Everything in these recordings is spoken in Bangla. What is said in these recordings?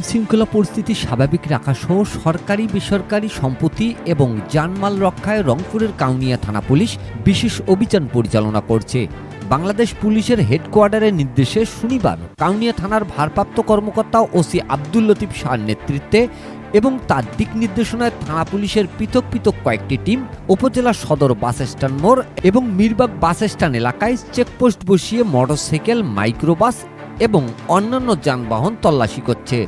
আইন শৃঙ্খলা পরিস্থিতি স্বাভাবিক রাখা সহ সরকারি, বেসরকারি সম্পত্তি এবং জানমাল রক্ষায় রংপুরের কাউনিয়া থানা পুলিশ বিশেষ অভিযান পরিচালনা করছে। বাংলাদেশ পুলিশের হেডকোয়ার্টারের নির্দেশে শনিবার কাউনিয়া থানার ভারপ্রাপ্ত কর্মকর্তা ওসি আব্দুল লতিফ শাহর নেতৃত্বে এবং তার দিক নির্দেশনায় থানা পুলিশের পৃথক পৃথক কয়েকটি টিম, উপজেলা সদর বাস স্ট্যান্ড মোড় এবং মিরবাগ বাস স্ট্যান্ড এলাকায় চেকপোস্ট বসিয়ে মোটরসাইকেল, মাইক্রোবাস এবং অন্যান্য যানবাহন তল্লাশি করছে।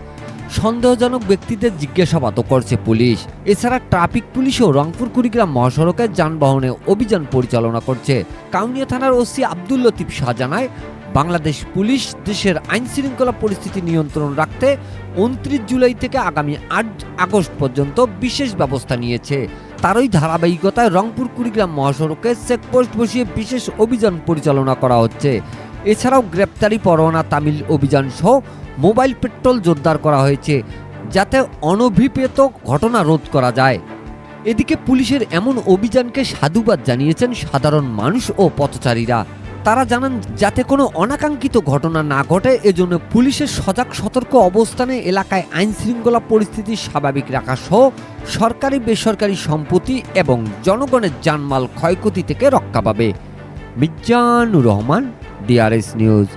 সন্দেহজনক ব্যক্তিদের জিজ্ঞাসাবাদও করছে পুলিশ। এছাড়া ট্রাফিক পুলিশও রংপুর কুড়িগ্রাম মহাসড়কের যানবাহনে অভিযান পরিচালনা করছে। কাউনিয়া থানার ওসি আব্দুল লতিফ শাহ জানায়, বাংলাদেশ পুলিশ দেশের আইন শৃঙ্খলা পরিস্থিতি নিয়ন্ত্রণ রাখতে উনত্রিশ জুলাই থেকে আগামী আট আগস্ট পর্যন্ত বিশেষ ব্যবস্থা নিয়েছে। তারই ধারাবাহিকতায় রংপুর কুড়িগ্রাম মহাসড়কে চেকপোস্ট বসিয়ে বিশেষ অভিযান পরিচালনা করা হচ্ছে। এছাড়াও গ্রেপ্তারি পরোয়ানা তামিল অভিযান সহ মোবাইল পেট্রোল জোরদার করা হয়েছে, যাতে অনভিপ্রেত ঘটনা রোধ করা যায়। এদিকে পুলিশের এমন অভিযানকে সাধুবাদ জানিয়েছেন সাধারণ মানুষ ও পথচারীরা। তারা জানান, যাতে কোনো অনাকাঙ্ক্ষিত ঘটনা না ঘটে, এজন্য পুলিশের সজাগ, সতর্ক অবস্থানে এলাকায় আইন শৃঙ্খলা পরিস্থিতি স্বাভাবিক রাখা সহ সরকারি বেসরকারি সম্পত্তি এবং জনগণের জানমাল ক্ষয়ক্ষতি থেকে রক্ষা পাবে। মির্জানুর রহমান ডিআরএস নিউজ